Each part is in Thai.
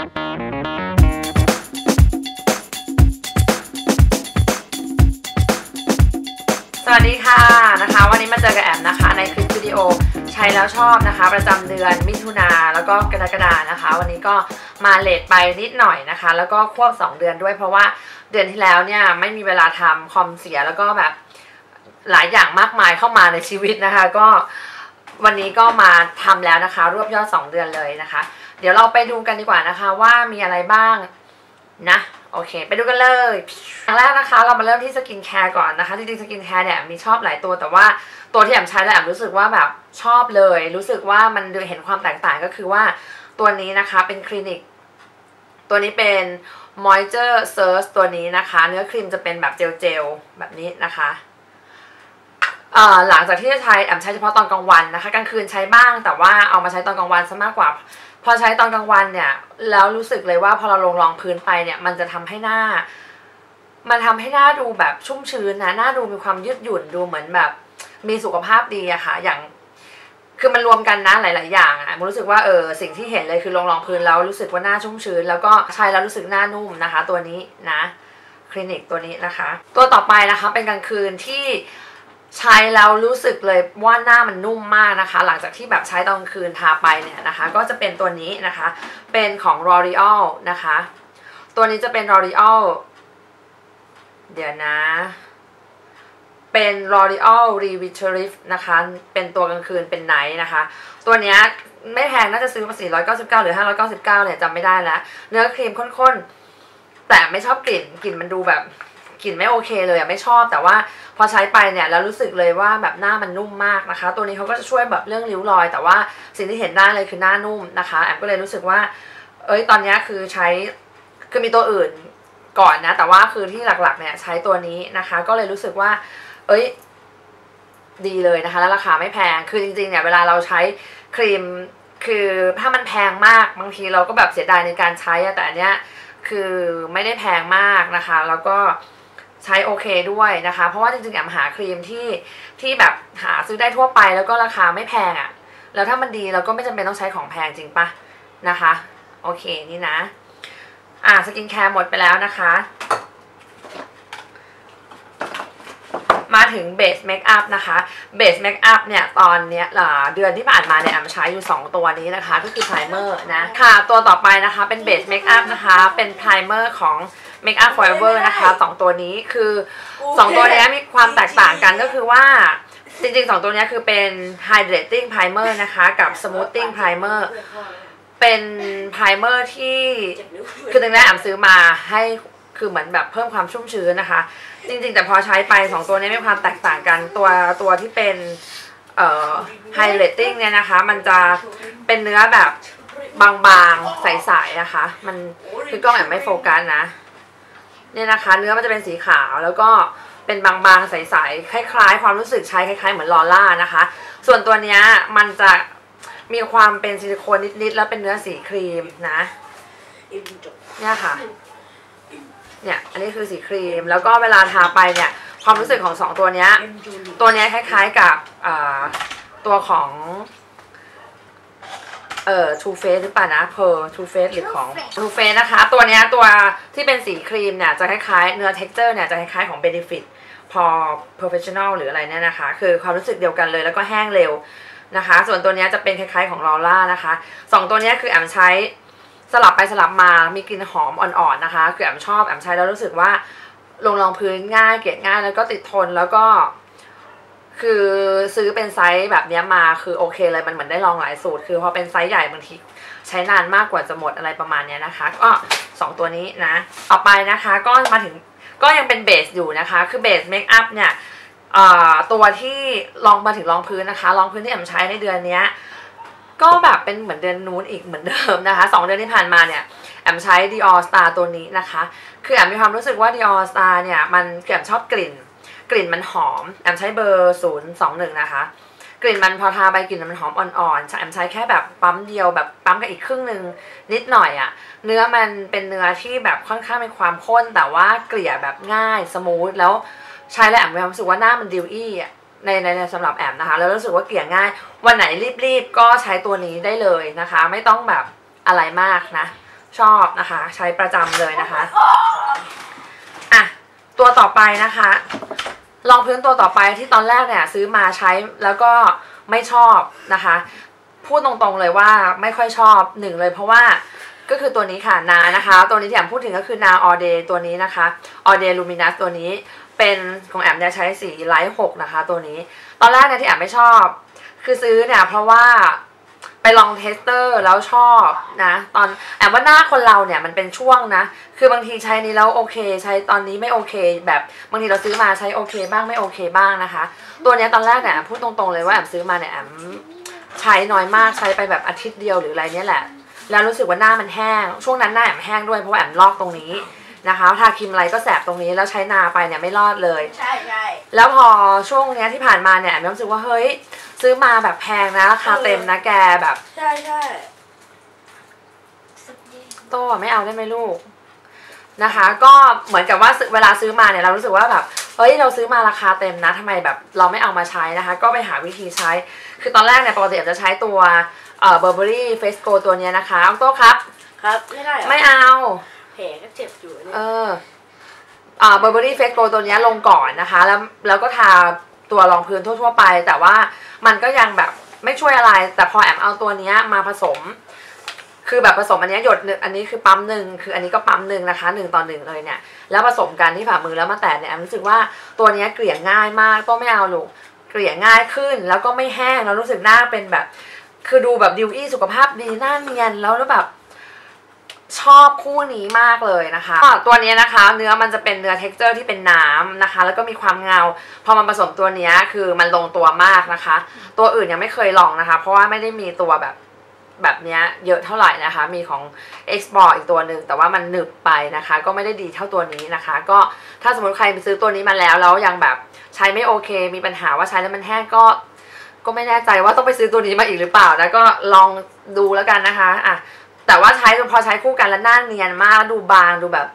สวัสดีค่ะนะคะ วันนี้มาเจอกับแอมนะคะ ในคลิปวิดีโอใช้แล้วชอบนะคะ ประจำเดือนมิถุนาแล้วก็กรกฎานะคะ วันนี้ก็มาเลทไปนิดหน่อยนะคะ แล้วก็ควบ 2 เดือนด้วยเพราะว่าเดือนที่แล้วเนี่ยไม่มีเวลาทำคอมเสียแล้วก็แบบหลายอย่างมากมายเข้ามาในชีวิตนะคะ ก็วันนี้ก็มาทำแล้วนะคะ รวบยอด 2 เดือนเลยนะคะ เดี๋ยวเราไปดูกันดีกว่านะคะว่ามีอะไรบ้างนะโอเค ไปดูกันเลยอย่างแรกนะคะ เรามาเริ่มที่สกินแคร์ก่อนนะคะ จริงๆสกินแคร์เนี่ยมีชอบหลายตัวแต่ว่าตัวที่แอมใช้แล้วแอมรู้สึกว่าแบบชอบเลย รู้สึกว่ามันเห็นความแตกต่างก็คือว่าตัวนี้นะคะเป็นคลินิก ตัวนี้เป็น moisture surge ตัวนี้นะคะ เนื้อครีมจะเป็นแบบเจลๆแบบนี้นะคะหลังจากที่ใช้แอมใช้เฉพาะตอนกลางวันนะคะกลางคืนใช้บ้างแต่ว่าเอามาใช้ตอนกลางวันซะมากกว่า พอใช้ตอนกลางวันเนี่ยแล้วรู้สึกเลยว่าพอเราลงรองพื้นไปเนี่ยมันจะทำให้หน้า มันทำให้หน้าดูแบบชุ่มชื้นนะหน้าดูมีความยืดหยุ่นดูเหมือนแบบ มีสุขภาพดีอะค่ะ อย่างคือมันรวมกันนะหลาย ๆ อย่างอะมันรู้สึกว่าเออสิ่งที่เห็นเลยคือลงรองพื้นแล้วรู้สึกว่าหน้าชุ่มชื้น แล้วก็ใช้แล้วรู้สึกหน้านุ่มนะคะ ตัวนี้นะคลินิกตัวนี้นะคะ ตัวต่อไปนะคะเป็นกลางคืนที่ ใช้แล้วรู้สึกเลยว่าหน้ามันนุ่มมากนะคะ หลังจากที่แบบใช้ตอนกลางคืนทาไปเนี่ยนะคะ ก็จะเป็นตัวนี้นะคะ เป็นของ L'Oreal นะคะ ตัวนี้จะเป็น L'Oreal เดี๋ยวนะ เป็น L'Oreal Revitalift นะคะ เป็นตัวกลางคืนเป็นไนท์นะคะ ตัวเนี้ยไม่แพงน่าจะซื้อมา 499 หรือ 599 เนี่ยจำไม่ได้แล้ว เนื้อครีมข้นๆ แต่ไม่ชอบกลิ่น กลิ่นมันดูแบบ กลิ่นไม่โอเคเลยอะไม่ชอบ แต่ว่าพอใช้ไปเนี่ยแล้วรู้สึกเลยว่าแบบหน้ามันนุ่มมากนะคะ ตัวนี้เขาก็จะช่วยแบบเรื่องริ้วรอย แต่ว่าสิ่งที่เห็นได้เลยคือหน้านุ่มนะคะแอมก็เลยรู้สึกว่า เอ้ยตอนนี้คือใช้คือมีตัวอื่นก่อนนะ แต่ว่าคือที่หลักๆเนี่ยใช้ตัวนี้นะคะ ก็เลยรู้สึกว่า เอ้ยดีเลยนะคะ แล้วราคาไม่แพงคือจริงๆเนี่ยเวลาเราใช้ครีมคือถ้ามันแพงมากบางทีเราก็แบบเสียดายในการใช้แต่อันเนี้ยคือไม่ได้แพงมากนะคะ แล้วก็ ใช้โอเคด้วยนะคะ เพราะว่าจริงๆแอมหาครีมที่ที่แบบหาซื้อได้ทั่วไปแล้วก็ราคาไม่แพงอะ่ะ แล้วถ้ามันดีเราก็ไม่จำเป็นต้องใช้ของแพงจริงปะนะคะ โอเคนี่นะ อ่าสกินแคร์หมดไปแล้วนะคะ มาถึงเบสเมคอัพนะคะเบสเมคอัพเนี่ยตอนเนี้ยเดือนที่ผ่านมาเนี่ยแอมใช้อยู่ 2 ตัวนี้นะคะ ก็คือไพรเมอร์นะค่ะตัวต่อไปนะคะเป็นเบสเมคอัพนะคะ เป็นไพรเมอร์ของ Make Up Forever นะคะสองตัวนี้คือ2ตัวนี้มีความแตกต่างกันก็คือว่าจริงๆ 2 ตัวนี้คือเป็น Hydrating Primer นะคะกับ Smoothing Primer เป็นไพรเมอร์ที่คือตรงนี้แอมซื้อมาให้คือเหมือนแบบเพิ่มความชุ่มชื้นนะคะ จริงๆ แต่พอใช้ไป 2 ตัวนี้มีความแตกต่างกันตัวตัวที่เป็นเอ่อไฮเลตติ้งเนี่ยนะคะ มันจะเป็นเนื้อแบบบางๆ ใสๆนะคะ มันคือกล้องแอบไม่โฟกัสนะ เนี่ยนะคะ เนื้อมันจะเป็นสีขาวแล้วก็เป็นบางๆใสๆคล้ายๆ ความรู้สึกใช้คล้ายๆ เหมือนลอล่านะคะ ส่วนตัวเนี้ยมันจะมีความเป็นซิลิโคนนิดๆแล้วเป็นเนื้อสีครีมนะเนี่ยค่ะเนี่ยอันนี้คือสีครีมแล้วก็เวลาทาไปเนี่ยความรู้สึกของสองตัวเนี้ยตัวเนี้ยคล้ายๆกับตัวของ เอ่อ Too Faced หรือเปล่านะเพอร์ Too Faced หรือของ Too Faced นะคะ ตัวนี้ตัวที่เป็นสีครีมเนี่ยจะคล้ายๆเนื้อ texture เนี่ยจะคล้ายๆของ Benefit พอ Professional หรืออะไรเนี่ยนะคะ คือความรู้สึกเดียวกันเลยแล้วก็แห้งเร็วนะคะ ส่วนตัวนี้จะเป็นคล้ายๆของลอร่านะคะสองตัวนี้คือแอมใช้สลับไปสลับมามีกลิ่นหอมอ่อนๆนะคะ คือแอมชอบแอมใช้แล้วรู้สึกว่าลงรองพื้นง่ายเกลี่ยง่ายแล้วก็ติดทนแล้วก็ คือซื้อเป็นไซส์แบบนี้มาคือโอเคเลยมันเหมือนได้ลองหลายสูตร คือพอเป็นไซส์ใหญ่บางทีใช้นานมากกว่าจะหมดอะไรประมาณนี้นะคะ ก็ 2 ตัวนี้นะต่อไปนะคะก็มาถึงก็ยังเป็นเบสอยู่นะคะ คือเบสเมคอัพเนี่ยตัวที่ลองมาถึงรองพื้นนะคะรองพื้นที่แอมใช้ในเดือนนี้ก็แบบเป็นเหมือนเดือนนู้นอีกเหมือนเดิมนะคะสองเดือนที่ผ่านมาเนี่ยแอมใช้ Dior Star ตัวนี้นะคะ คือแอมมีความรู้สึกว่า Dior Star เนี่ยมันแอมชอบกลิ่น กลิ่นมันหอม แอมใช้เบอร์ศูนย์สองหนึ่งนะคะ กลิ่นมันพอทาไปกลิ่นมันหอมอ่อนๆแอมใช้แค่แบบปั๊มเดียวแบบปั๊มกับอีกครึ่งหนึ่งนิดหน่อยอะ่ะ เนื้อมันเป็นเนื้อที่แบบค่อนข้างมีความข้นแต่ว่าเกลี่ยแบบง่ายสมูทแล้วใช้แล้วแอมมีความรู้สึกว่าหน้ามันดิวอี้อะในในในสำหรับแอมนะคะ แล้วรู้สึกว่าเกลี่ยง่าย วันไหนรีบๆก็ใช้ตัวนี้ได้เลยนะคะ ไม่ต้องแบบอะไรมากนะ ชอบนะคะ ใช้ประจำเลยนะคะ อะ ตัวต่อไปนะคะ รองพื้นตัวต่อไปที่ตอนแรกเนี่ยซื้อมาใช้แล้วก็ไม่ชอบนะคะ พูดตรงๆเลยว่าไม่ค่อยชอบหนึ่งเลยเพราะว่าก็คือตัวนี้ค่ะนานะคะ ตัวนี้ที่แอมพูดถึงก็คือนาออเดตัวนี้นะคะออเดลูมินัสตัวนี้เป็นของแอมเนี่ยใช้สีไลท์หกนะคะ ตัวนี้ ตอนแรกเนี่ยที่แอมไม่ชอบ คือซื้อเนี่ยเพราะว่า ไปลองเทสเตอร์แล้วชอบนะ ตอนแอมว่าหน้าคนเราเนี่ยมันเป็นช่วงนะ คือบางทีใช้นี้แล้วโอเค ใช้ตอนนี้ไม่โอเค แบบบางทีเราซื้อมาใช้โอเค บ้างไม่โอเคบ้างนะคะ ตัวนี้ตอนแรกเนี่ยพูดตรงๆเลยว่าแอมซื้อมาเนี่ยแอมใช้น้อยมากใช้ไปแบบอาทิตย์เดียวหรืออะไรเนี่ยแหละ แล้วรู้สึกว่าหน้ามันแห้ง ช่วงนั้นหน้าแอมแห้งด้วยเพราะว่าแอมลอกตรงนี้ นะคะทาครีมอะไรก็แสบตรงนี้แล้วใช้นาไปเนี่ยไม่รอดเลย ใช่ใช่แล้วพอช่วงเนี้ยที่ผ่านมาเนี่ยแอมรู้สึกว่าเฮ้ย ซื้อมาแบบแพงนะราคาเต็มนะแกแบบใช่ใช่โต้ไม่เอาได้ไหมลูกนะคะ ก็เหมือนกับว่าซื้อเวลาซื้อมาเนี่ยเรารู้สึกว่าแบบเฮ้ยเราซื้อมาราคาเต็มนะทำไมแบบเราไม่เอามาใช้นะคะ ก็ไปหาวิธีใช้ คือตอนแรกเนี่ยปกติแอมจะใช้ตัวเอ่อเบอร์เบอรี่เฟสโกตัวเนี้ยนะคะเอาโต้ครับ ครับ ไม่ได้เหรอไม่เอาแผ ลก็เจ็บอยู่เนี่ยเอออ่าเบอร์เบอรี่เฟสโกตัวนี้ลงก่อนนะคะ แล้วแล้วก็ทาตัวรองพื้นทั่ว ๆ ไป แต่ว่ามันก็ยังแบบไม่ช่วยอะไร แต่พอแอมเอาตัวนี้มาผสม คือแบบผสมอันนี้หยดหนึ่งอันนี้คือปั๊มหนึ่งคืออันนี้ก็ปั๊มหนึ่งนะคะหนึ่งต่อหนึ่งเลยเนี่ยแล้วผสมกันที่ฝ่ามือแล้วมาแตะเนี่ยแอมรู้สึกว่าตัวนี้เกลี่ยง่ายมากก็ไม่เอาลูกเกลี่ยง่ายขึ้นแล้วก็ไม่แห้งแล้วรู้สึกหน้าเป็นแบบ คือดูแบบดิวอี้สุขภาพดีหน้าเนียนแล้วแล้วแบบ ชอบคู่นี้มากเลยนะคะก็ตัวนี้นะคะ เนื้อมันจะเป็นเนื้อเท็กเจอร์ที่เป็นน้ำนะคะ แล้วก็มีความเงา พอมันผสมตัวเนี้ยคือมันลงตัวมากนะคะ ตัวอื่นยังไม่เคยลองนะคะ เพราะว่าไม่ได้มีตัวแบบแบบเนี้ยเยอะเท่าไหร่นะคะ มีของ X b o r อีกตัวหนึ่งแต่ว่ามันหนึบไปนะคะ ก็ไม่ได้ดีเท่าตัวนี้นะคะ ก็ถ้าสมมติใครไปซื้อตัวนี้มาแล้วแล้วยังแบบใช้ไม่โอเค มีปัญหาว่าใช้แล้วมันแห้งก็ ก็ไม่แน่ใจว่าต้องไปซื้อตัวนี้มาอีกหรือเปล่านะก็ลองดูแล้วกันนะคะอะ แต่ว่าใช้พอใช้คู่กันแล้วหน้าเนียนมากดูบางดูแบบ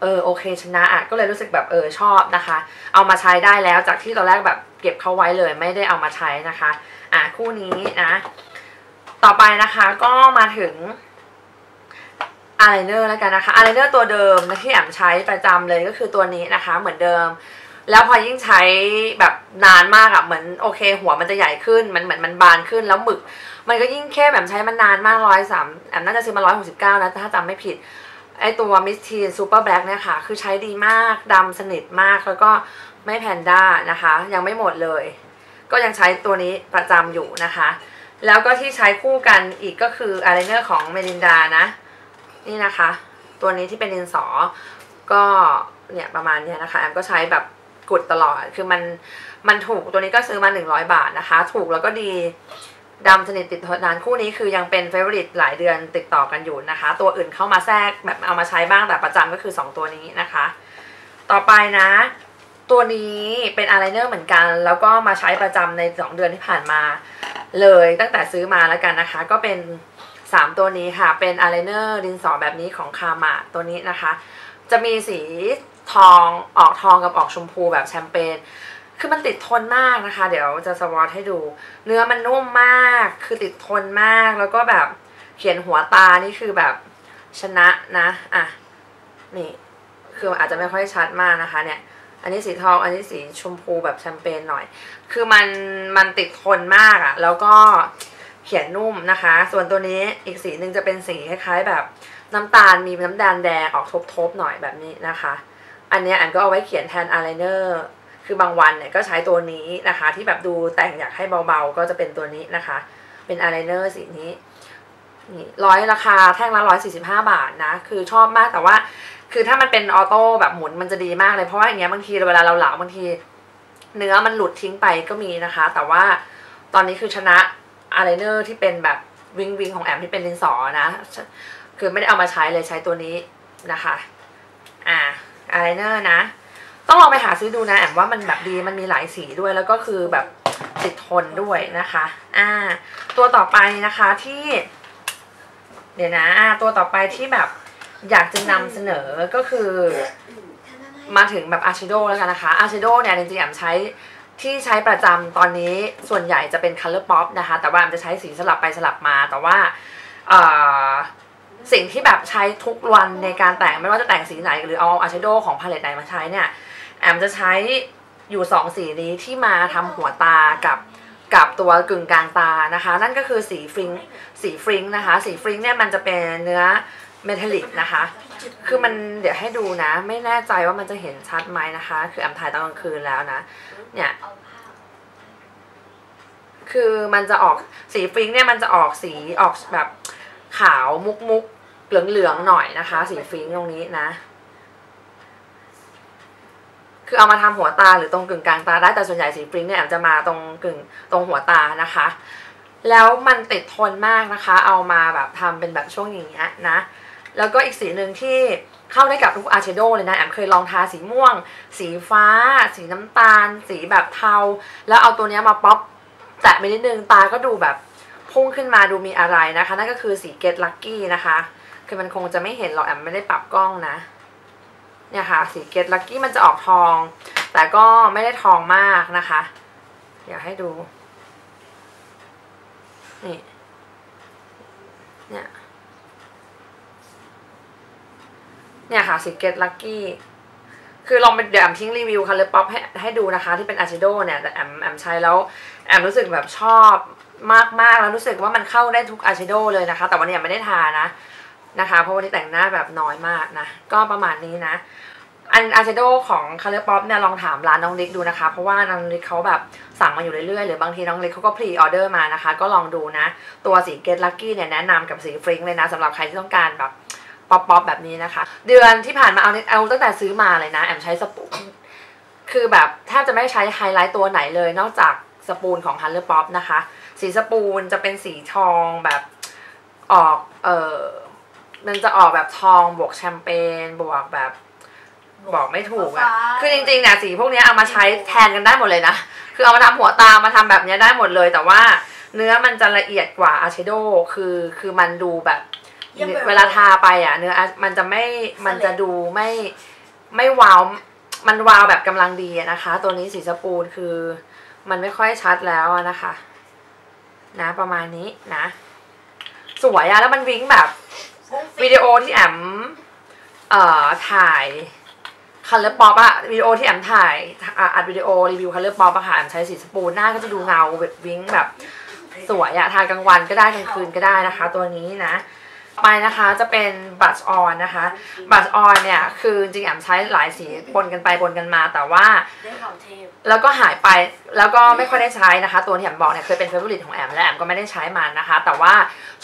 เออโอเคชนะอะก็เลยรู้สึกแบบเออชอบนะคะ เอามาใช้ได้แล้วจากที่ตอนแรกแบบเก็บเขาไว้เลยไม่ได้เอามาใช้นะคะ อะคู่นี้นะ ต่อไปนะคะก็มาถึงอายไลเนอร์แล้วกันนะคะอายไลเนอร์ตัวเดิมที่แอมใช้ประจำเลยก็คือตัวนี้นะคะ เหมือนเดิม แล้วพอยิ่งใช้แบบนานมากอะเหมือนโอเค หัวมันจะใหญ่ขึ้น มันเหมือนมันบานขึ้นแล้วหมึก มันก็ยิ่งเข้มแบบใช้มันนานมากร้อยสามแอมน่าจะซื้อมาร้อยหกสิบเก้านะถ้าจำไม่ผิด ไอตัวมิสทีนซูเปอร์แบล็กเนี่ยค่ะ คือใช้ดีมากดำสนิทมากแล้วก็ไม่แพนด้านะคะ ยังไม่หมดเลย ก็ยังใช้ตัวนี้ประจำอยู่นะคะ แล้วก็ที่ใช้คู่กันอีกก็คืออายไลเนอร์ของเมลินดานะ นี่นะคะ ตัวนี้ที่เป็นดินสอก็เนี่ยประมาณเนี้ยนะคะแอมก็ใช้แบบ กุดตลอด คือมันมันถูกตัวนี้ก็ซื้อมา 100 บาทนะคะ ถูกแล้วก็ดีดำสนิทติดทนนานคู่นี้คือยังเป็นเฟเวอริตหลายเดือนติดต่อกันอยู่นะคะ ตัวอื่นเข้ามาแทรกแบบเอามาใช้บ้างแต่ประจำก็คือ 2 ตัวนี้นะคะ ต่อไปนะ ตัวนี้เป็นอายไลเนอร์เหมือนกัน แล้วก็มาใช้ประจำใน 2 เดือนที่ผ่านมา เลยตั้งแต่ซื้อมาแล้วกันนะคะ ก็เป็น 3 ตัวนี้ค่ะ เป็นอายไลเนอร์ดินสอแบบนี้ของคามาตัวนี้นะคะ จะมีสี ทองออกทองกับออกชมพูแบบแชมเปญคือมันติดทนมากนะคะ เดี๋ยวจะสวอตให้ดู เนื้อมันนุ่มมาก คือติดทนมาก แล้วก็แบบเขียนหัวตานี่คือแบบชนะนะ อะ นี่ คืออาจจะไม่ค่อยชัดมากนะคะ เนี่ย อันนี้สีทอง อันนี้สีชมพูแบบแชมเปญหน่อย คือมัน มันติดทนมากอะ่ะ แล้วก็เขียนนุ่มนะคะ ส่วนตัวนี้อีกสีหนึ่งจะเป็นสีคล้ายๆ แบบน้ำตาลมีน้ำตาลแดงออกทบๆหน่อยแบบนี้นะคะ อันเนี้ยอันก็เอาไว้เขียนแทนอายไลเนอร์คือบางวันเนี่ยก็ใช้ตัวนี้นะคะ ที่แบบดูแต่งอยากให้เบาๆ ก็จะเป็นตัวนี้นะคะ เป็นอายไลเนอร์สีนี้นี่ร้อยราคาแท่งละร้อยสี่สิบห้าบาทนะ คือชอบมากแต่ว่า คือถ้ามันเป็นออโต้แบบหมุนมันจะดีมากเลยเพราะว่าอย่างเงี้ยบางทีเวลาเราเหลาบางที เนื้อมันหลุดทิ้งไปก็มีนะคะ แต่ว่าตอนนี้คือชนะอายไลเนอร์ที่เป็นแบบวิงวิงของแอมที่เป็นดินสอนะ คือไม่ได้เอามาใช้เลยใช้ตัวนี้นะคะ อ่า อายไลเนอร์นะ ต้องลองไปหาซื้อดูนะแอมว่ามันแบบดีมันมีหลายสีด้วยแล้วก็คือแบบติดทนด้วยนะคะ อ่า ตัวต่อไปนะคะที่ เดี๋ยวนะ อ่า ตัวต่อไปที่แบบอยากจะนำเสนอก็คือ มาถึงแบบอาชิโดแล้วกันนะคะอาชิโดเนี่ยจริงๆแอมใช้ที่ใช้ประจำตอนนี้ส่วนใหญ่จะเป็น Color Pop นะคะ แต่ว่าแอมจะใช้สีสลับไปสลับมา แต่ว่าอ่อ สิ่งที่แบบใช้ทุกวันในการแต่งไม่ว่าจะแต่งสีไหนหรือเอาอายแชโดว์ของพาเลตไหนมาใช้เนี่ย แอมจะใช้อยู่สองสีนี้ที่มาทำหัวตากับกับตัวกึ่งกลางตานะคะ นั่นก็คือสีฟริงสีฟริงนะคะ สีฟริงเนี่ยมันจะเป็นเนื้อเมทัลลิกนะคะ คือมันเดี๋ยวให้ดูนะ ไม่แน่ใจว่ามันจะเห็นชัดไหมนะคะ คือแอมถ่ายตอนกลางคืนแล้วนะ เนี่ยคือมันจะออกสีฟริงเนี่ยมันจะออกสีออกแบบขาวมุกมุก เหลืองๆหน่อยนะคะ สีฟิงตรงนี้นะ คือเอามาทำหัวตาหรือตรงกึ่งกลางตาได้แต่ส่วนใหญ่สีฟิงเนี่ยแอมจะมาตรงกึ่งตรงหัวตานะคะ แล้วมันติดทนมากนะคะ เอามาแบบทำเป็นแบบช่วงอย่างเงี้ยนะ แล้วก็อีกสีหนึ่งที่เข้าได้กับทุกอายแชโดเลยนะแอมเคยลองทาสีม่วง สีฟ้า สีน้ำตาล สีแบบเทา แล้วเอาตัวเนี้ยมาป๊อปแตะไปนิดนึงตาก็ดูแบบ พุ่งขึ้นมาดูมีอะไรนะคะ นั่นก็คือสีเกตลักกี้นะคะ คือมันคงจะไม่เห็นหรอกแอมไม่ได้ปรับกล้องนะ เนี่ยค่ะ สีเกตลักกี้มันจะออกทอง แต่ก็ไม่ได้ทองมากนะคะ เดี๋ยวให้ดู นี่ เนี่ย เนี่ยค่ะสีเกตลักกี้คือลองไปเดี๋ยวแอมทิ้งรีวิวคัลเลอร์ป๊อปให้ให้ดูนะคะ ที่เป็นอาชิโดเนี่ยแต่แอมแอมใช้แล้ว แอมรู้สึกแบบชอบ มากๆแล้วรู้สึกว่ามันเข้าได้ทุกอาชิโดเลยนะคะ แต่วันนี้ไม่ได้ทานะนะคะ เพราะวันนี้แต่งหน้าแบบน้อยมากนะ ก็ประมาณนี้นะอันอาชิโดของคัลเลอร์ป๊อปเนี่ยลองถามร้านน้องลิกดูนะคะ เพราะว่าน้องลิกเขาแบบสั่งมาอยู่เรื่อยๆ หรือบางทีน้องลิกเขาก็พรีออเดอร์มานะคะ ก็ลองดูนะ ตัวสีเกตลักกี้เนี่ยแนะนำกับสีฟริงเลยนะสำหรับใครที่ต้องการแบบป๊อปป๊อปแบบนี้นะคะ เดือนที่ผ่านมาเอาเอาตั้งแต่ซื้อมาเลยนะ แอมใช้สปูคือแบบแทบจะไม่ใช้ไฮไลท์ตัวไหนเลยนอกจาก สปูนของ h ั l เลอร์ป๊อปนะคะ สีสปูนจะเป็นสีทองแบบออกเออมันจะออกแบบทองบวกแชมเปญบวกแบบบอกไม่ถูกอะคือจริงๆเนี่ยสีพวกเนี้ยเอามาใช้แทนกันได้หมดเลยนะ คือเอามาทำหัวตามาทำแบบเนี้ยได้หมดเลย แต่ว่าเนื้อมันจะละเอียดกว่าอาเชโดคือคือมันดูแบบเวลาทาไปอะ เนื้อมันจะไม่มันจะดูไม่ไม่วาวมันวาวแบบกำลังดีอะนะคะ ตัวนี้สีสปูนคือ มันไม่ค่อยชัดแล้วอะนะคะ นะประมาณนี้นะ สวยอะแล้วมันวิ้งแบบวิดีโอที่แอมเอ่อถ่ายคัลเลอร์ป๊อปอะวิดีโอที่แอมถ่ายอะอัดวิดีโอรีวิวคัลเลอร์ป๊อปอะค่ะแอมใช้สีสปูนหน้าก็จะดูเงาแบบวิ้งแบบสวยอะทากลางวันก็ได้กลางคืนก็ได้นะคะ ตัวนี้นะ ไปนะคะจะเป็นบัตออนนะคะบัตออนเนี่ยคือจริงๆแอมใช้หลายสีปนกันไปปนกันมาแต่ว่า ได้ความเทพ แล้วก็หายไปแล้วก็ไม่ค่อยได้ใช้นะคะ ตัวที่แอมบอกเนี่ยเคยเป็นเฟเวอร์ลิตของแอมและแอมก็ไม่ได้ใช้มันนะคะ แต่ว่า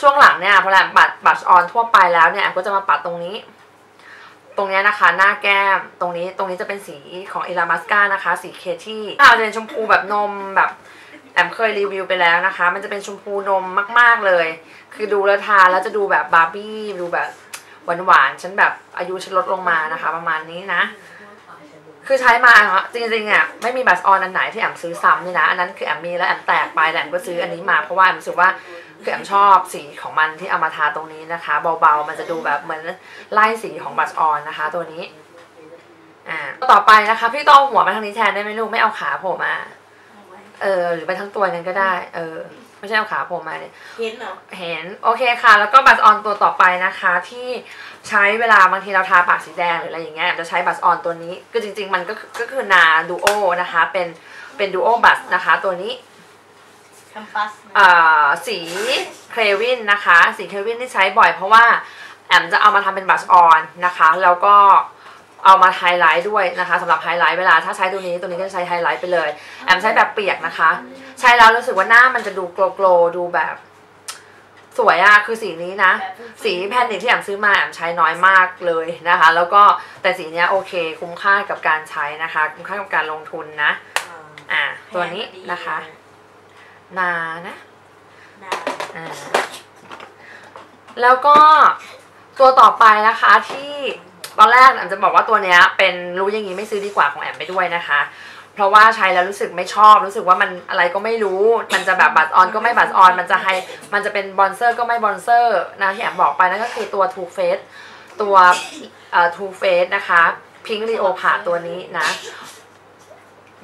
ช่วงหลังเนี่ยพอแอมปัดบัตออนทั่วไปแล้วเนี่ยแอมก็จะมาปัดตรงนี้ ตรงเนี้ยนะคะ หน้าแก้มตรงนี้ตรงนี้จะเป็นสีของเอลามัสกานะคะ สีเคที่อ่าจะเป็นชมพูแบบนมแบบ แอมเคยรีวิวไปแล้วนะคะ มันจะเป็นชมพูนมมาก ๆเลย คือดูแล้วทาแล้วจะดูแบบบาร์บี้ดูแบบหวานๆฉันแบบอายุฉันลดลงมานะคะ ประมาณนี้นะ คือใช้มาอะจริงๆอะไม่มีบัตรออนอันไหนที่แอมซื้อซ้ำนี่นะ อันนั้นคือแอมมีแล้วแอมแตกไปแล้วแอมก็ซื้ออันนี้มาเพราะว่าแอมรู้สึกว่าคือแอมชอบสีของมันที่เอามาทาตรงนี้นะคะ เบาๆมันจะดูแบบเหมือนไล่สีของบัตรออนนะคะ ตัวนี้ อ่าต่อไปนะคะ พี่ต้องหัวมาทางนี้แทนได้ไหมลูกไม่เอาขาโผล่มา เออหรือไปทั้งตัวนั้นก็ได้ เออ ไม่ใช่เอาขาโผล่มาเนี่ยเห็นเหรอเห็นโอเคค่ะ แล้วก็บัตรออนตัวต่อไปนะคะ ที่ใช้เวลาบางทีเราทาปากสีแดงหรืออะไรอย่างเงี้ยจะใช้บัตรออนตัวนี้คือจริง ๆ มันก็คือก็คือนาดูโอนะคะ เป็นเป็นดูโอบัตนะคะ ตัวนี้แคมปัสเอ่อสีเครวินนะคะ สีเครวินที่ใช้บ่อยเพราะว่าแอมจะเอามาทำเป็นบัตรออนนะคะ แล้วก็ เอามาไฮไลท์ด้วยนะคะสำหรับไฮไลท์เวลาถ้าใช้ตัวนี้ตัวนี้ก็จะใช้ไฮไลท์ไปเลย แอมใช้แบบเปียกนะคะ ใช้แล้วรู้สึกว่าหน้ามันจะดูโกลโกลดูแบบสวยอะคือสีนี้นะ สีแพนนิกที่แอมซื้อมาแอมใช้น้อยมากเลยนะคะ แล้วก็แต่สีเนี้ยโอเค คุ้มค่ากับการใช้นะคะ คุ้มค่ากับการลงทุนนะ อ่า ตัวนี้นะคะนานะนาอ่าแล้วก็ตัวต่อไปนะคะที่ ตอนแรกแอมจะบอกว่าตัวเนี้ยเป็นรู้อย่างนี้ไม่ซื้อดีกว่าของแอมไปด้วยนะคะ เพราะว่าใช้แล้วรู้สึกไม่ชอบ รู้สึกว่ามันอะไรก็ไม่รู้ มันจะแบบบัตออนก็ไม่บัตออน มันจะให้มันจะเป็นบอนเซอร์ก็ไม่บอนเซอร์นะที่แอมบอกไปนั่นก็คือตัว Too Faced ตัวเอ่อ Too Faced นะคะ Pink Leo ผ่าตัวนี้นะ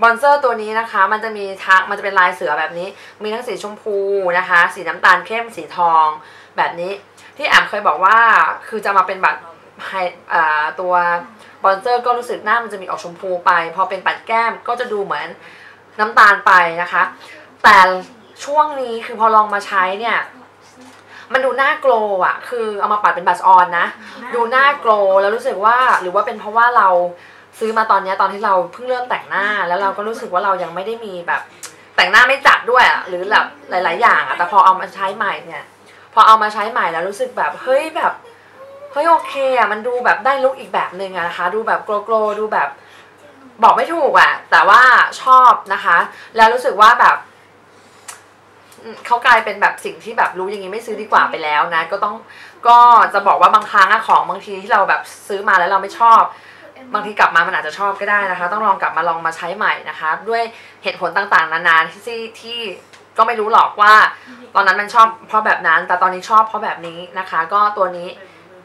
บอนเซอร์ตัวนี้นะคะ มันจะมีทางมันจะเป็นลายเสือแบบนี้ มีทั้งสีชมพูนะคะ สีน้ำตาลเข้มสีทองแบบนี้ ที่แอมเคยบอกว่าคือจะมาเป็นแบบ ไฮตัวบอนเซอร์ก็รู้สึกหน้ามันจะมีออกชมพูไป พอเป็นปัดแก้มก็จะดูเหมือนน้ำตาลไปนะคะ แต่ช่วงนี้คือพอลองมาใช้เนี่ย มันดูหน้าโกลอะ คือเอามาปัดเป็นบัชออนนะ ดูหน้าโกลแล้วรู้สึกว่าหรือว่าเป็นเพราะว่าเราซื้อมาตอนเนี้ยตอนที่เราเพิ่งเริ่มแต่งหน้าแล้วเราก็รู้สึกว่าเรายังไม่ได้มีแบบ แต่งหน้าไม่จัดด้วยอะหรือแบบหลาย ๆ อย่างอะแต่พอเอามาใช้ใหม่เนี่ย พอเอามาใช้ใหม่แล้วรู้สึกแบบเฮ้ยแบบ เฮ้ยโอเคอะมันดูแบบได้ลุคอีกแบบหนึ่งอะนะคะ ดูแบบโกลโกลดูแบบบอกไม่ถูกอะแต่ว่าชอบนะคะ แล้วรู้สึกว่าแบบเขากลายเป็นแบบสิ่งที่แบบรู้อย่างนี้ไม่ซื้อดีกว่าไปแล้วนะ ก็ต้องก็จะบอกว่าบางครั้งอะของบางทีที่เราแบบซื้อมาแล้วเราไม่ชอบ บางทีกลับมามันอาจจะชอบก็ได้นะคะ ต้องลองกลับมาลองมาใช้ใหม่นะคะ ด้วยเหตุผลต่างๆ นานาที่ที่ก็ไม่รู้หรอกว่า ตอนนั้นมันชอบเพราะแบบนั้น แต่ตอนนี้ชอบเพราะแบบนี้นะคะ ก็ตัวนี้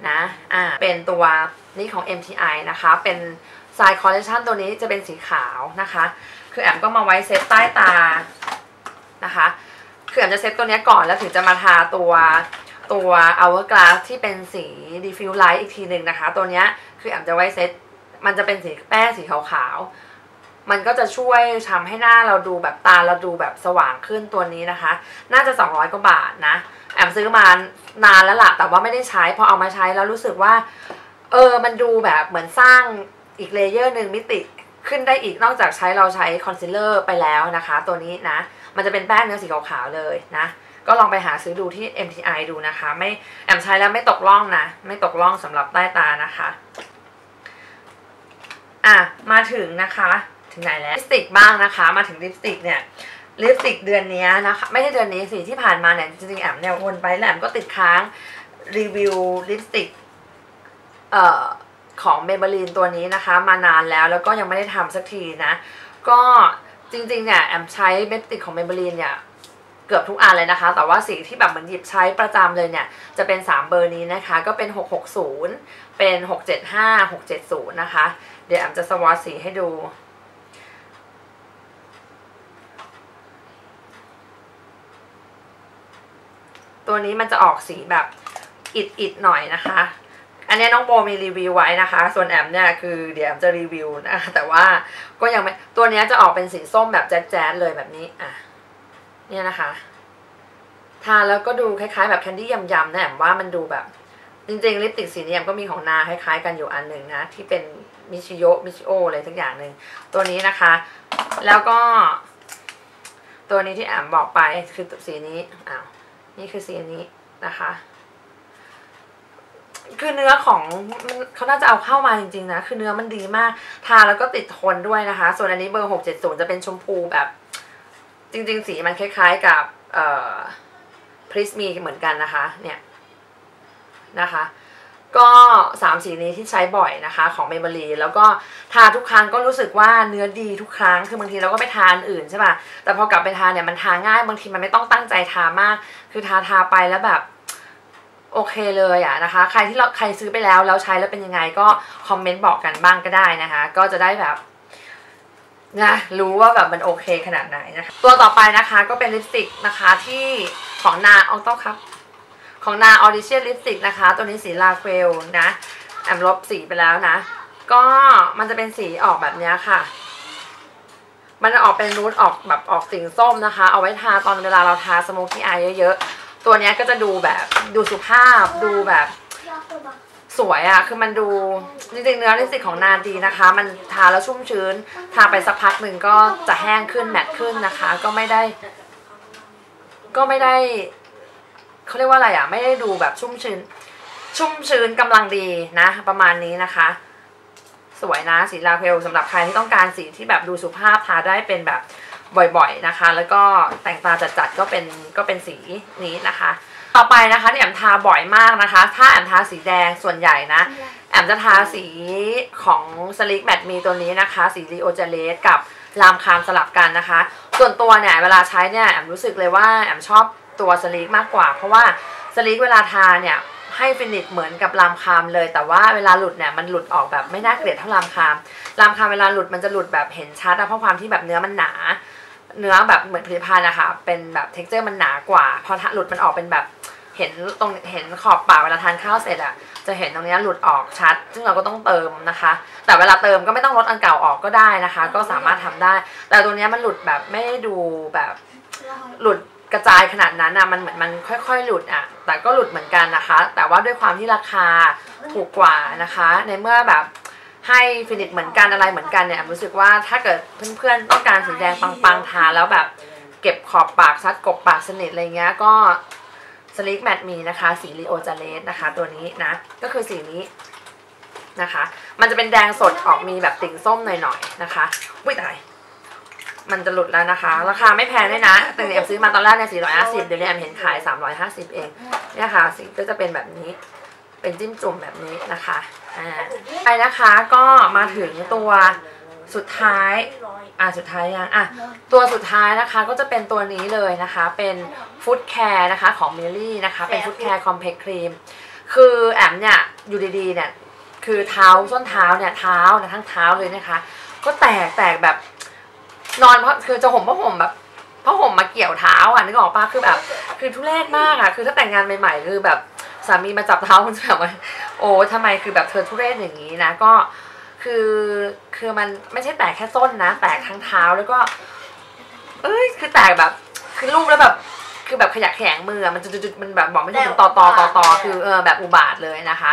นะอ่าเป็นตัวนี้ของ MTI นะคะ เป็น s i คอลเล c ชันตัวนี้จะเป็นสีขาวนะคะ คือแอมก็มาไว้เซตใต้ตานะคะ คือแอมจะเซตตัวนี้ก่อนแล้วถึงจะมาทาตัวตัว Hourglass ที่เป็นสี Diffuse Light อีกทีหนึ่งนะคะ ตัวนี้คือแอมจะไว้เซตมันจะเป็นสีแป้งสีขาวๆ มันก็จะช่วยทำให้หน้าเราดูแบบตาเราดูแบบสว่างขึ้นตัวนี้นะคะ น่าจะ 200 กว่าบาทนะ แอมซื้อมานานแล้วล่ะ แต่ว่าไม่ได้ใช้พอเอามาใช้แล้วรู้สึกว่า เออ มันดูแบบเหมือนสร้างอีกเลเยอร์หนึ่งมิติขึ้นได้อีกนอกจากใช้เราใช้คอนซีลเลอร์ไปแล้วนะคะ ตัวนี้นะ มันจะเป็นแป้งเนื้อสีขาวๆเลยนะ ก็ลองไปหาซื้อดูที่ MTI ดูนะคะ ไม่แอมใช้แล้วไม่ตกล่องนะ ไม่ตกล่องสำหรับใต้ตานะคะ อะ มาถึงนะคะ ถึงไหนแล้วลิปสติกบ้างนะคะ มาถึงลิปสติกเนี่ยลิปสติกเดือนนี้นะคะไม่ใช่เดือนนี้สิที่ผ่านมาเนี่ยจริงๆแอมเนี่ยวนไปแล้วแอมก็ติดค้างรีวิวลิปสติกเอ่อของเมเบลีนตัวนี้นะคะ มานานแล้วแล้วก็ยังไม่ได้ทำสักทีนะ ก็จริงๆเนี่ยแอมใช้ลิปสติกของเมเบลีนเนี่ยเกือบทุกอันเลยนะคะ แต่ว่าสีที่แบบเหมือนหยิบใช้ประจำเลยเนี่ย จะเป็น 3 เบอร์นี้นะคะ ก็เป็น 660 เป็น 675 670 นะคะ เดี๋ยวแอมจะสวอตสีให้ดู ตัวนี้มันจะออกสีแบบอิดอิดๆหน่อยนะคะ อันนี้น้องโบมีรีวิวไว้นะคะ ส่วนแอมเนี่ยคือเดี๋ยวแอมจะรีวิวนะแต่ว่าก็ยังไม่ตัวนี้จะออกเป็นสีส้มแบบแจ๊ดๆเลยแบบนี้อะเนี่ยนะคะทาแล้วก็ดูคล้ายๆ แบบแคนดี้ยำๆนะแอมว่ามันดูแบบ จริงๆลิปสติกสีนี้แอมก็มีของนาคล้ายๆ กันอยู่อันหนึ่งนะ ที่เป็นมิชิโยมิชิโออะไรสักอย่างหนึ่งตัวนี้นะคะ แล้วก็ ตัวนี้ที่แอมบอกไปคือสีนี้อ้าว นี่คือสีอันนี้นะคะ คือเนื้อของเขาน่าจะเอาเข้ามาจริงๆนะ คือเนื้อมันดีมาก ทาแล้วก็ติดทนด้วยนะคะ ส่วนอันนี้เบอร์หกเจ็ดศูนย์จะเป็นชมพูแบบ จริง ๆ สีมันคล้าย ๆ กับเอ่อพริสมีเหมือนกันนะคะ เนี่ยนะคะ ก็สามสีนี้ที่ใช้บ่อยนะคะของเมเบลีแล้วก็ทาทุกครั้งก็รู้สึกว่าเนื้อดีทุกครั้งคือบางทีเราก็ไปทานอื่นใช่ป่ะแต่พอกลับไปทานเนี่ยมันทาง่ายบางทีมันไม่ต้องตั้งใจทามาก คือทาทาไปแล้วแบบโอเคเลยอะนะคะ ใครที่เราใครซื้อไปแล้วแล้วใช้แล้วเป็นยังไงก็คอมเมนต์บอกกันบ้างก็ได้นะคะ ก็จะได้แบบนะรู้ว่าแบบมันโอเคขนาดไหนนะคะตัวต่อไปนะคะก็เป็นลิปสติกนะคะที่ของนาออโต้ครับ ของนาออริเชียลิปสติกนะคะ ตัวนี้สีลาเควลนะแอมลบสีไปแล้วนะ ก็มันจะเป็นสีออกแบบเนี้ยค่ะ มันจะออกเป็นนูดออกแบบออกสีส้มนะคะ เอาไว้ทาตอนเวลาเราทาสโมกี้อายเยอะๆ ตัวนี้ก็จะดูแบบดูสุภาพดูแบบสวยอะคือมันดูจริงๆเนื้อลิปสติกของนาดีนะคะ มันทาแล้วชุ่มชื้น ทาไปสักพักหนึ่งก็จะแห้งขึ้นแมตต์ขึ้นนะคะ ก็ไม่ได้ ก็ไม่ได้ เขาเรียกว่าอะไรอะไม่ได้ดูแบบชุ่มชื้น ชุ่มชื้นกำลังดีนะ ประมาณนี้นะคะ สวยนะสีลาเพลสำหรับใครที่ต้องการสีที่แบบดูสุภาพทาได้เป็นแบบบ่อยๆนะคะ แล้วก็แต่งตาจัดๆก็เป็นก็เป็นสีนี้นะคะ ต่อไปนะคะที่แอมทาบ่อยมากนะคะ ถ้าแอมทาสีแดงส่วนใหญ่นะ แอมจะทาสีของสลิกแมทมีตัวนี้นะคะ สีรีโอเจเลสกับลามคามสลับกันนะคะ ส่วนตัวเนี่ยเวลาใช้เนี่ยแอมรู้สึกเลยว่าแอมชอบ ตัวสลิกมากกว่า เพราะว่าสลิกเวลาทาเนี่ยให้ฟินิชเหมือนกับลามคามเลย แต่ว่าเวลาหลุดเนี่ยมันหลุดออกแบบไม่น่าเกลียดเท่าลามคามลามคามเวลาหลุดมันจะหลุดแบบเห็นชัดอะเพราะความที่แบบเนื้อมันหนา เนื้อแบบเหมือนผลิตภัณฑ์นะคะเป็นแบบเท็กเจอร์มันหนากว่าพอหลุดมันออกเป็นแบบเห็นตรงเห็นขอบปากเวลาทานข้าวเสร็จอะจะเห็นตรงเนี้ยหลุดออกชัด ซึ่งเราก็ต้องเติมนะคะ แต่เวลาเติมก็ไม่ต้องลดอันเก่าออกก็ได้นะคะ ก็สามารถทำได้ แต่ตัวเนี้ยมันหลุดแบบไม่ได้ดูแบบหลุด กระจายขนาดนั้นอะมันเหมือนมันค่อยๆ หลุดอะแต่ก็หลุดเหมือนกันนะคะ แต่ว่าด้วยความที่ราคาถูกกว่านะคะ ในเมื่อแบบให้ฟินิชเหมือนกันอะไรเหมือนกันเนี่ยรู้สึกว่าถ้าเกิดเพื่อนๆต้องการสีแดงปังๆทาแล้วแบบเก็บขอบปากชัดกบปากสนิทอะไรเงี้ยก็สลิกแมทมีนะคะสีลีโอจาเลสนะคะ ตัวนี้นะ ก็คือสีนี้นะคะ มันจะเป็นแดงสดออกมีแบบติ่งส้มหน่อยๆนะคะวิตาย มันจะหลุดแล้วนะคะ ราคาไม่แพงด้วยนะ แต่แอมซื้อมาตอนแรกเนี่ย450 เดี๋ยวนี้แอมเห็นขาย 350 เอง เนี่ยค่ะสีก็จะเป็นแบบนี้ เป็นจิ้มจุ่มแบบนี้นะคะ อ่าไปนะคะก็มาถึงตัวสุดท้าย อะสุดท้ายยังอะตัวสุดท้ายนะคะก็จะเป็นตัวนี้เลยนะคะ เป็นฟู้ดแคร์นะคะของมิลลี่นะคะ เป็นฟู้ดแคร์คอมเพล็กซ์ครีม คือแอมเนี่ยอยู่ดีๆเนี่ยคือเท้าส้นเท้าเนี่ยเท้านะทั้งเท้าเลยนะคะ ก็แตกแตกแบบ นอนเพราะคือจะห่มผ้าห่มแบบผ้าห่มมาเกี่ยวเท้าอะนึกออกปะคือแบบ คือทุเรศมากอะคือถ้าแต่งงานใหม่ๆคือแบบสามีมาจับเท้าคุณจะแบบว่าโอ้ทำไมคือแบบเธอทุเรศอย่างนี้นะก็คือคือมันไม่ใช่แตกแค่ส้นนะ แตกทั้งเท้าแล้วก็ เอ้ยคือแตกแบบ คือรูปแล้วแบบ คือแบบขยะแขยงมืออะมันจุดๆมันแบบบอกไม่ถูกมันต่อต่อต่อต่อคือเออแบบอุบาทเลยนะคะ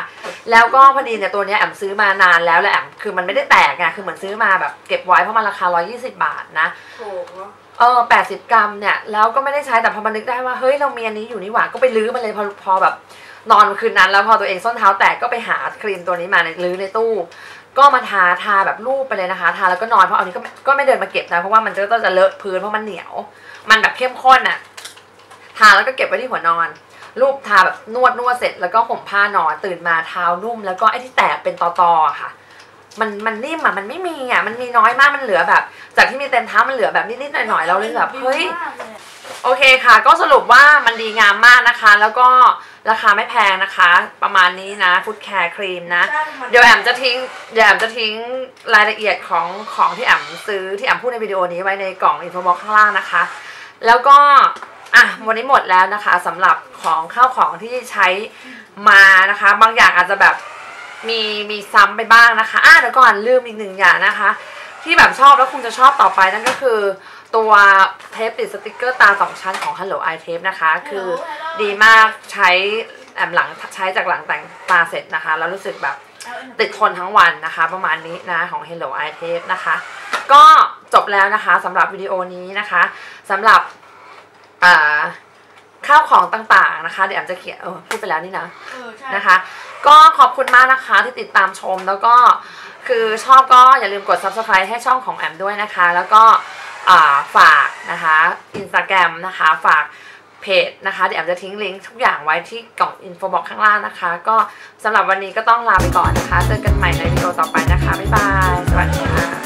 แล้วก็พอดีเนี่ยตัวเนี้ยแอมซื้อมานานแล้วแล้วแอมคือมันไม่ได้แตกไงคือเหมือนซื้อมาแบบเก็บไว้เพราะมันราคา 120 บาทนะถูกเนาะเออแปดสิบกรัมเนี่ยแล้วก็ไม่ได้ใช้แต่พอมานึกได้ว่าเฮ้ยเรามีอันนี้อยู่นี่หว่าก็ไปลื้อมันเลยพอพอแบบนอนคืนนั้น แล้วพอตัวเองส้นเท้าแตกก็ไปหาครีมตัวนี้มาในลื้อในตู้ ก็มาทาทาแบบรูปไปเลยนะคะ ทาแล้วก็นอนเพราะอันนี้ก็ก็ไม่เดินมาเก็บนะเพราะว่ามันจะก็จะเลอะพื้นเพราะมันเหนียว มันแบบเข้มข้นอะ ทาแล้วก็เก็บไว้ที่หัวนอน รูปทาแบบนวดนวดเสร็จแล้วก็ห่มผ้านอนตื่นมาเท้านุ่ม แล้วก็ไอ้ที่แตกเป็นตอๆอะค่ะ มันมันนิ่มอะมันไม่มีอะมันมีน้อยมากมันเหลือแบบ จากที่มีเต็มเท้ามันเหลือแบบนิดๆหน่อยๆเราเลยแบบเฮ้ยโอเคค่ะ ก็สรุปว่ามันดีงามมากนะคะ แล้วก็ราคาไม่แพงนะคะ ประมาณนี้นะฟุตแคร์ครีมนะ เดี๋ยวแอมจะทิ้งเดี๋ยวแอมจะทิ้งรายละเอียดของของที่แอมซื้อที่แอมพูดในวิดีโอนี้ไว้ในกล่องอินโฟบ็อกข้างล่างนะคะ แล้วก็ อะวันนี้หมดแล้วนะคะสำหรับของข้าวของที่ใช้มานะคะ บางอย่างอาจจะแบบมีมีซ้ำไปบ้างนะคะอะเดี๋ยวก่อนลืมอีกหนึ่งอย่างนะคะ ที่แบบชอบแล้วคงจะชอบต่อไปนั่นก็คือ ตัวเทปติดสติกเกอร์ตาสองชั้นของ Hello i Tape นะคะ คือดีมากใช้แอมหลังใช้จากหลังแต่งตาเสร็จนะคะ แล้วรู้สึกแบบติดทนทั้งวันนะคะ ประมาณนี้นะของ Hello i Tape นะคะ ก็จบแล้วนะคะสำหรับวิดีโอนี้นะคะสำหรับ อ่าข้าวของต่างๆนะคะ เดี๋ยวแอมจะเขียนเออพูดไปแล้วนี่นะเออใช่นะคะ ก็ขอบคุณมากนะคะที่ติดตามชมแล้วก็คือชอบก็อย่าลืมกด subscribe ให้ช่องของแอมด้วยนะคะ แล้วก็อ่าฝากนะคะ Instagram นะคะฝากเพจนะคะ เดี๋ยวแอมจะทิ้งลิงก์ทุกอย่างไว้ที่กล่องอินโฟบอกข้างล่างนะคะ ก็สำหรับวันนี้ก็ต้องลาไปก่อนนะคะ เจอกันใหม่ในวิดีโอต่อไปนะคะ บ๊ายบาย สวัสดีค่ะ